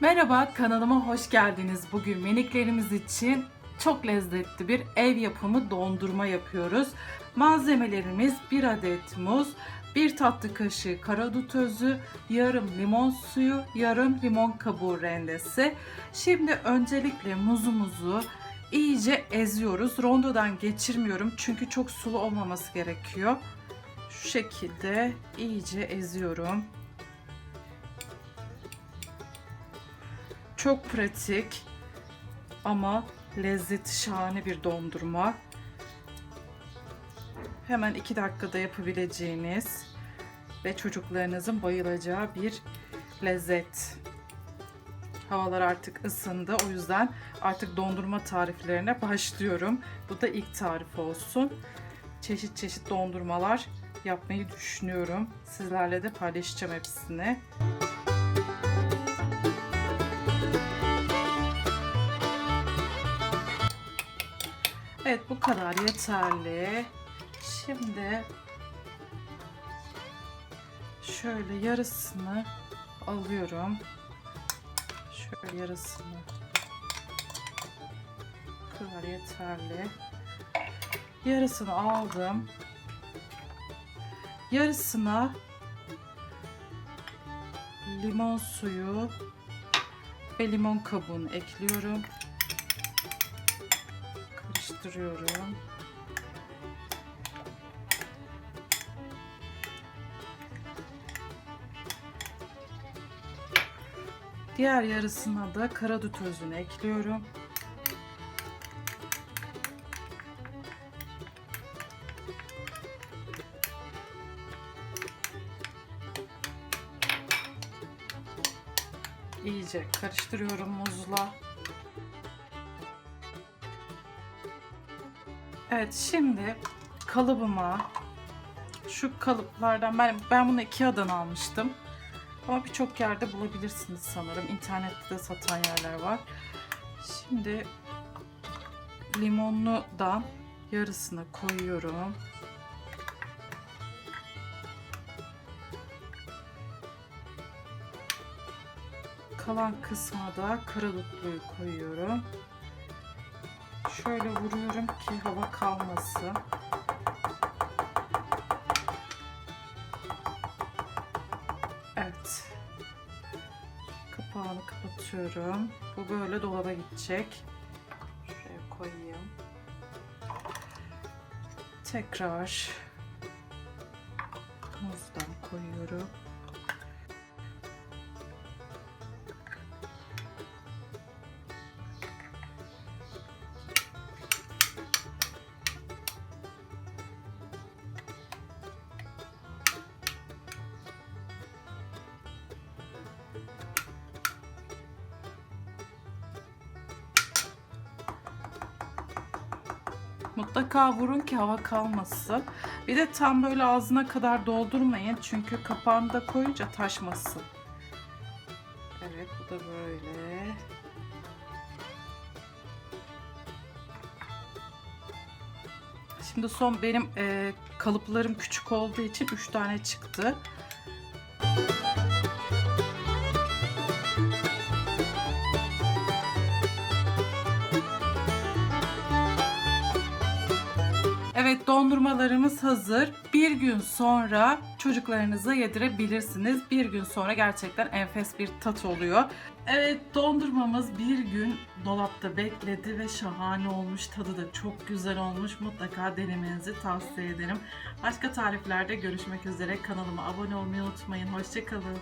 Merhaba kanalıma hoş geldiniz. Bugün miniklerimiz için çok lezzetli bir ev yapımı dondurma yapıyoruz. Malzemelerimiz 1 adet muz, 1 tatlı kaşığı karadut özü, yarım limon suyu, yarım limon kabuğu rendesi. Şimdi öncelikle muzumuzu iyice eziyoruz. Rondodan geçirmiyorum çünkü çok sulu olmaması gerekiyor. Şu şekilde iyice eziyorum. Çok pratik ama lezzeti şahane bir dondurma. Hemen 2 dakikada yapabileceğiniz ve çocuklarınızın bayılacağı bir lezzet. Havalar artık ısındı. O yüzden artık dondurma tariflerine başlıyorum. Bu da ilk tarif olsun. Çeşit çeşit dondurmalar yapmayı düşünüyorum. Sizlerle de paylaşacağım hepsini. Evet bu kadar yeterli. Şimdi şöyle yarısını alıyorum. Şöyle yarısını. Bu kadar yeterli. Yarısını aldım. Yarısına limon suyu ve limon kabuğunu ekliyorum karıştırıyorum. Diğer yarısına da karadut özünü ekliyorum. İyice karıştırıyorum muzla. Evet şimdi kalıbıma şu kalıplardan ben ben bunu Ikea'dan almıştım. Ama birçok yerde bulabilirsiniz sanırım. İnternette de satan yerler var. Şimdi limonludan yarısını koyuyorum. Kalan kısma da karadutluyu koyuyorum. Şöyle vuruyorum ki hava kalmasın. Evet. Kapağını kapatıyorum. Bu böyle dolaba gidecek. Şuraya koyayım. Tekrar muzdan koyuyorum. Mutlaka vurun ki hava kalmasın. Bir de tam böyle ağzına kadar doldurmayın. Çünkü kapağını da koyunca taşmasın. Evet bu da böyle. Şimdi son benim e, kalıplarım küçük olduğu için 3 tane çıktı. Evet dondurmalarımız hazır. Bir gün sonra çocuklarınıza yedirebilirsiniz. Bir gün sonra gerçekten enfes bir tat oluyor. Evet dondurmamız bir gün dolapta bekledi ve şahane olmuş. Tadı da çok güzel olmuş. Mutlaka denemenizi tavsiye ederim. Başka tariflerde görüşmek üzere. Kanalıma abone olmayı unutmayın. Hoşçakalın.